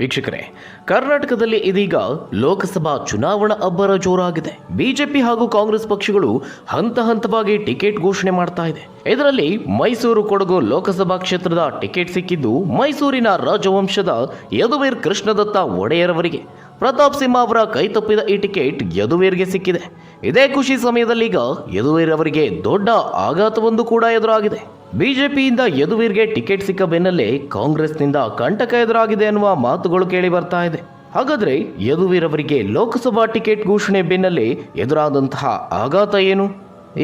ವೀಕ್ಷಕರೇ, ಕರ್ನಾಟಕದಲ್ಲಿ ಇದೀಗ ಲೋಕಸಭಾ ಚುನಾವಣಾ ಅಬ್ಬರ ಜೋರಾಗಿದೆ. ಬಿಜೆಪಿ ಹಾಗೂ ಕಾಂಗ್ರೆಸ್ ಪಕ್ಷಗಳು ಹಂತ ಹಂತವಾಗಿ ಟಿಕೆಟ್ ಘೋಷಣೆ ಮಾಡ್ತಾ ಇದೆ. ಇದರಲ್ಲಿ ಮೈಸೂರು ಕೊಡಗು ಲೋಕಸಭಾ ಕ್ಷೇತ್ರದ ಟಿಕೆಟ್ ಸಿಕ್ಕಿದ್ದು ಮೈಸೂರಿನ ರಾಜವಂಶದ ಯದುವೀರ್ ಕೃಷ್ಣದತ್ತ ಒಡೆಯರವರಿಗೆ. ಪ್ರತಾಪ್ ಸಿಂಹ ಅವರ ಕೈತಪ್ಪಿದ ಈ ಟಿಕೆಟ್ ಯದುವೀರ್ಗೆ ಸಿಕ್ಕಿದೆ. ಇದೇ ಖುಷಿ ಸಮಯದಲ್ಲೀಗ ಯದುವೀರ್ ಅವರಿಗೆ ದೊಡ್ಡ ಆಘಾತವೊಂದು ಕೂಡ ಎದುರಾಗಿದೆ. ಬಿಜೆಪಿಯಿಂದ ಯದುವೀರ್ಗೆ ಟಿಕೆಟ್ ಸಿಕ್ಕ ಬೆನ್ನಲ್ಲೇ ಕಾಂಗ್ರೆಸ್ನಿಂದ ಕಂಟಕ ಎದುರಾಗಿದೆ ಅನ್ನುವ ಮಾತುಗಳು ಕೇಳಿ ಬರ್ತಾ ಇದೆ. ಹಾಗಾದ್ರೆ ಯದುವೀರ್ ಅವರಿಗೆ ಲೋಕಸಭಾ ಟಿಕೆಟ್ ಘೋಷಣೆ ಬೆನ್ನಲ್ಲೇ ಎದುರಾದಂತಹ ಆಘಾತ ಏನು?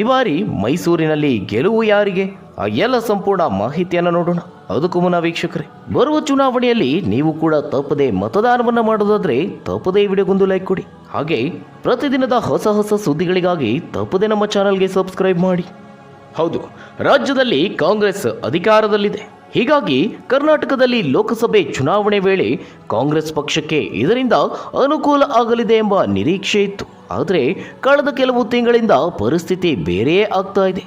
ಈ ಬಾರಿ ಮೈಸೂರಿನಲ್ಲಿ ಗೆಲುವು ಯಾರಿಗೆ? ಆ ಎಲ್ಲ ಸಂಪೂರ್ಣ ಮಾಹಿತಿಯನ್ನು ನೋಡೋಣ. ಅದಕ್ಕೂ ಮುನ್ನ ವೀಕ್ಷಕರೇ, ಬರುವ ಚುನಾವಣೆಯಲ್ಲಿ ನೀವು ಕೂಡ ತಪ್ಪದೇ ಮತದಾನವನ್ನು ಮಾಡೋದಾದ್ರೆ ತಪ್ಪದೇ ವಿಡಿಯೋಗೊಂದು ಲೈಕ್ ಕೊಡಿ. ಹಾಗೆ ಪ್ರತಿದಿನದ ಹೊಸ ಹೊಸ ಸುದ್ದಿಗಳಿಗಾಗಿ ತಪ್ಪದೆ ನಮ್ಮ ಚಾನಲ್ಗೆ ಸಬ್ಸ್ಕ್ರೈಬ್ ಮಾಡಿ. ಹೌದು, ರಾಜ್ಯದಲ್ಲಿ ಕಾಂಗ್ರೆಸ್ ಅಧಿಕಾರದಲ್ಲಿದೆ. ಹೀಗಾಗಿ ಕರ್ನಾಟಕದಲ್ಲಿ ಲೋಕಸಭೆ ಚುನಾವಣೆ ವೇಳೆ ಕಾಂಗ್ರೆಸ್ ಪಕ್ಷಕ್ಕೆ ಇದರಿಂದ ಅನುಕೂಲ ಆಗಲಿದೆ ಎಂಬ ನಿರೀಕ್ಷೆ ಇತ್ತು. ಆದರೆ ಕಳೆದ ಕೆಲವು ತಿಂಗಳಿಂದ ಪರಿಸ್ಥಿತಿ ಬೇರೆಯೇ ಆಗ್ತಾ ಇದೆ.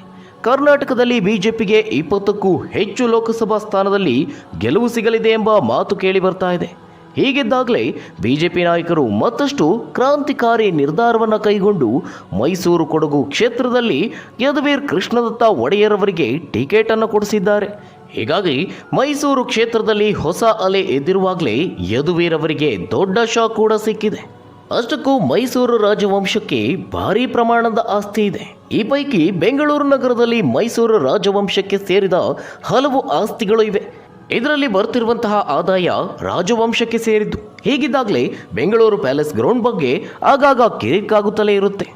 ಕರ್ನಾಟಕದಲ್ಲಿ ಬಿಜೆಪಿಗೆ ಇಪ್ಪತ್ತಕ್ಕೂ ಹೆಚ್ಚು ಲೋಕಸಭಾ ಸ್ಥಾನದಲ್ಲಿ ಗೆಲುವು ಸಿಗಲಿದೆ ಎಂಬ ಮಾತು ಕೇಳಿ ಬರ್ತಾ ಇದೆ. ಹೀಗಿದ್ದಾಗಲೇ ಬಿಜೆಪಿ ನಾಯಕರು ಮತ್ತಷ್ಟು ಕ್ರಾಂತಿಕಾರಿ ನಿರ್ಧಾರವನ್ನು ಕೈಗೊಂಡು ಮೈಸೂರು ಕೊಡಗು ಕ್ಷೇತ್ರದಲ್ಲಿ ಯದುವೀರ್ ಕೃಷ್ಣದತ್ತ ಒಡೆಯರ್ ಅವರಿಗೆ ಟಿಕೆಟನ್ನು ಕೊಡಿಸಿದ್ದಾರೆ. ಹೀಗಾಗಿ ಮೈಸೂರು ಕ್ಷೇತ್ರದಲ್ಲಿ ಹೊಸ ಅಲೆ ಎದ್ದಿರುವಾಗಲೇ ಯದುವೀರ್ ಅವರಿಗೆ ದೊಡ್ಡ ಶಾಕ್ ಕೂಡ ಸಿಕ್ಕಿದೆ. ಅಷ್ಟಕ್ಕೂ ಮೈಸೂರು ರಾಜವಂಶಕ್ಕೆ ಭಾರೀ ಪ್ರಮಾಣದ ಆಸ್ತಿ ಇದೆ. ಈ ಪೈಕಿ ಬೆಂಗಳೂರು ನಗರದಲ್ಲಿ ಮೈಸೂರು ರಾಜವಂಶಕ್ಕೆ ಸೇರಿದ ಹಲವು ಆಸ್ತಿಗಳು ಇವೆ. ಇದರಲ್ಲಿ ಬರುತ್ತಿರುವಂತಹ ಆದಾಯ ರಾಜವಂಶಕ್ಕೆ ಸೇರಿದ್ದು. ಹೀಗಿದ್ದಾಗಲೇ ಬೆಂಗಳೂರು ಪ್ಯಾಲೇಸ್ ಗ್ರೌಂಡ್ ಬಗ್ಗೆ ಆಗಾಗ ಕಿರಿಕಾಗುತ್ತಲೇ ಇರುತ್ತೆ.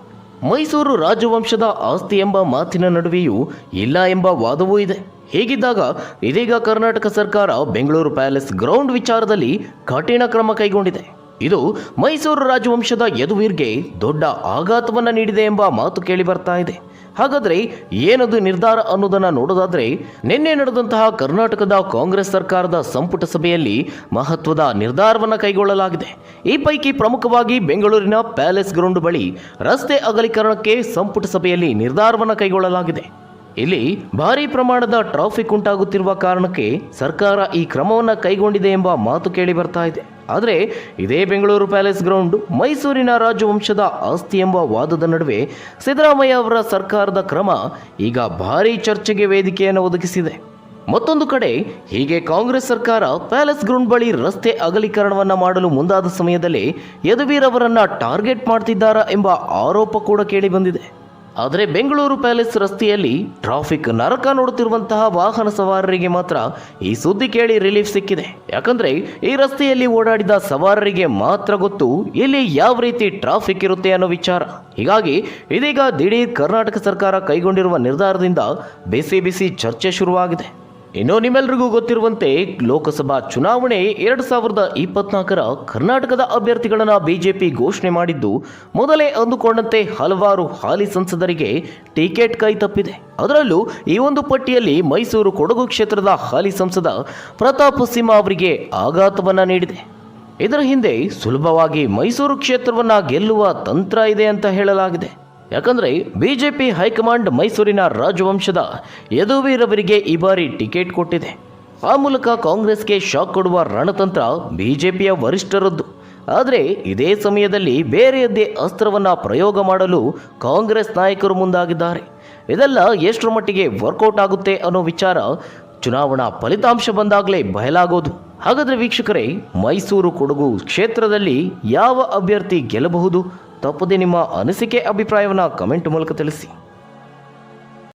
ಮೈಸೂರು ರಾಜವಂಶದ ಆಸ್ತಿ ಎಂಬ ಮಾತಿನ ನಡುವೆಯೂ ಇಲ್ಲ ಎಂಬ ವಾದವೂ ಇದೆ. ಹೀಗಿದ್ದಾಗ ಇದೀಗ ಕರ್ನಾಟಕ ಸರ್ಕಾರ ಬೆಂಗಳೂರು ಪ್ಯಾಲೇಸ್ ಗ್ರೌಂಡ್ ವಿಚಾರದಲ್ಲಿ ಕಠಿಣ ಕ್ರಮ ಕೈಗೊಂಡಿದೆ. ಇದು ಮೈಸೂರು ರಾಜವಂಶದ ಯದುವೀರ್ಗೆ ದೊಡ್ಡ ಆಘಾತವನ್ನು ನೀಡಿದೆ ಎಂಬ ಮಾತು ಕೇಳಿ ಬರ್ತಾ ಇದೆ. ಹಾಗಾದರೆ ಏನದು ನಿರ್ಧಾರ ಅನ್ನೋದನ್ನು ನೋಡೋದಾದರೆ ನಿನ್ನೆ ನಡೆದಂತಹ ಕರ್ನಾಟಕದ ಕಾಂಗ್ರೆಸ್ ಸರ್ಕಾರದ ಸಂಪುಟ ಸಭೆಯಲ್ಲಿ ಮಹತ್ವದ ನಿರ್ಧಾರವನ್ನು ಕೈಗೊಳ್ಳಲಾಗಿದೆ. ಈ ಪೈಕಿ ಪ್ರಮುಖವಾಗಿ ಬೆಂಗಳೂರಿನ ಪ್ಯಾಲೇಸ್ ಗ್ರೌಂಡ್ ಬಳಿ ರಸ್ತೆ ಅಗಲೀಕರಣಕ್ಕೆ ಸಂಪುಟ ಸಭೆಯಲ್ಲಿ ನಿರ್ಧಾರವನ್ನು ಕೈಗೊಳ್ಳಲಾಗಿದೆ. ಇಲ್ಲಿ ಭಾರೀ ಪ್ರಮಾಣದ ಟ್ರಾಫಿಕ್ ಉಂಟಾಗುತ್ತಿರುವ ಕಾರಣಕ್ಕೆ ಸರ್ಕಾರ ಈ ಕ್ರಮವನ್ನು ಕೈಗೊಂಡಿದೆ ಎಂಬ ಮಾತು ಕೇಳಿ ಬರ್ತಾ ಇದೆ. ಆದರೆ ಇದೇ ಬೆಂಗಳೂರು ಪ್ಯಾಲೇಸ್ ಗ್ರೌಂಡ್ ಮೈಸೂರಿನ ರಾಜವಂಶದ ಆಸ್ತಿ ಎಂಬ ವಾದದ ನಡುವೆ ಸಿದ್ದರಾಮಯ್ಯ ಅವರ ಸರ್ಕಾರದ ಕ್ರಮ ಈಗ ಭಾರೀ ಚರ್ಚೆಗೆ ವೇದಿಕೆಯನ್ನು ಒದಗಿಸಿದೆ. ಮತ್ತೊಂದು ಕಡೆ ಹೀಗೆ ಕಾಂಗ್ರೆಸ್ ಸರ್ಕಾರ ಪ್ಯಾಲೇಸ್ ಗ್ರೌಂಡ್ ಬಳಿ ರಸ್ತೆ ಅಗಲೀಕರಣವನ್ನು ಮಾಡಲು ಮುಂದಾದ ಸಮಯದಲ್ಲಿ ಯದುವೀರ್ ಅವರನ್ನು ಟಾರ್ಗೆಟ್ ಮಾಡ್ತಿದ್ದಾರಾ ಎಂಬ ಆರೋಪ ಕೂಡ ಕೇಳಿ ಬಂದಿದೆ. ಆದರೆ ಬೆಂಗಳೂರು ಪ್ಯಾಲೇಸ್ ರಸ್ತೆಯಲ್ಲಿ ಟ್ರಾಫಿಕ್ ನರಕ ನೋಡುತ್ತಿರುವಂತಹ ವಾಹನ ಸವಾರರಿಗೆ ಮಾತ್ರ ಈ ಸುದ್ದಿ ಕೇಳಿ ರಿಲೀಫ್ ಸಿಕ್ಕಿದೆ. ಯಾಕಂದ್ರೆ ಈ ರಸ್ತೆಯಲ್ಲಿ ಓಡಾಡಿದ ಸವಾರರಿಗೆ ಮಾತ್ರ ಗೊತ್ತು ಇಲ್ಲಿ ಯಾವ ರೀತಿ ಟ್ರಾಫಿಕ್ ಇರುತ್ತೆ ಅನ್ನೋ ವಿಚಾರ. ಹೀಗಾಗಿ ಇದೀಗ ದಿಢೀರ್ ಕರ್ನಾಟಕ ಸರ್ಕಾರ ಕೈಗೊಂಡಿರುವ ನಿರ್ಧಾರದಿಂದ ಬಿಸಿ ಬಿಸಿ ಚರ್ಚೆ ಶುರುವಾಗಿದೆ. ಇನ್ನು ನಿಮ್ಮೆಲ್ಲರಿಗೂ ಗೊತ್ತಿರುವಂತೆ ಲೋಕಸಭಾ ಚುನಾವಣೆ ಎರಡು ಸಾವಿರದ ಇಪ್ಪತ್ನಾಲ್ಕರ ಕರ್ನಾಟಕದ ಅಭ್ಯರ್ಥಿಗಳನ್ನು ಬಿಜೆಪಿ ಘೋಷಣೆ ಮಾಡಿದ್ದು ಮೊದಲೇ ಅಂದುಕೊಂಡಂತೆ ಹಲವಾರು ಹಾಲಿ ಸಂಸದರಿಗೆ ಟಿಕೆಟ್ ಕೈ ತಪ್ಪಿದೆ. ಅದರಲ್ಲೂ ಈ ಒಂದು ಪಟ್ಟಿಯಲ್ಲಿ ಮೈಸೂರು ಕೊಡಗು ಕ್ಷೇತ್ರದ ಹಾಲಿ ಸಂಸದ ಪ್ರತಾಪ್ ಸಿಂಹ ಅವರಿಗೆ ಆಘಾತವನ್ನ ನೀಡಿದೆ. ಇದರ ಹಿಂದೆ ಸುಲಭವಾಗಿ ಮೈಸೂರು ಕ್ಷೇತ್ರವನ್ನ ಗೆಲ್ಲುವ ತಂತ್ರ ಇದೆ ಅಂತ ಹೇಳಲಾಗಿದೆ. ಯಾಕಂದ್ರೆ ಬಿಜೆಪಿ ಹೈಕಮಾಂಡ್ ಮೈಸೂರಿನ ರಾಜವಂಶದ ಯದುವೀರ್ ಅವರಿಗೆ ಈ ಬಾರಿ ಟಿಕೆಟ್ ಕೊಟ್ಟಿದೆ. ಆ ಮೂಲಕ ಕಾಂಗ್ರೆಸ್ಗೆ ಶಾಕ್ ಕೊಡುವ ರಣತಂತ್ರ ಬಿಜೆಪಿಯ ವರಿಷ್ಠರದ್ದು. ಆದರೆ ಇದೇ ಸಮಯದಲ್ಲಿ ಬೇರೆಯದ್ದೇ ಅಸ್ತ್ರವನ್ನು ಪ್ರಯೋಗ ಮಾಡಲು ಕಾಂಗ್ರೆಸ್ ನಾಯಕರು ಮುಂದಾಗಿದ್ದಾರೆ. ಇದೆಲ್ಲ ಎಷ್ಟರ ಮಟ್ಟಿಗೆ ವರ್ಕೌಟ್ ಆಗುತ್ತೆ ಅನ್ನೋ ವಿಚಾರ ಚುನಾವಣಾ ಫಲಿತಾಂಶ ಬಂದಾಗಲೇ ಬಯಲಾಗೋದು. ಹಾಗಾದರೆ ವೀಕ್ಷಕರೇ, ಮೈಸೂರು ಕೊಡಗು ಕ್ಷೇತ್ರದಲ್ಲಿ ಯಾವ ಅಭ್ಯರ್ಥಿ ಗೆಲ್ಲಬಹುದು? ತಪ್ಪದೆ ನಿಮ್ಮ ಅನಿಸಿಕೆ ಅಭಿಪ್ರಾಯವನ್ನು ಕಮೆಂಟ್ ಮೂಲಕ ತಿಳಿಸಿ.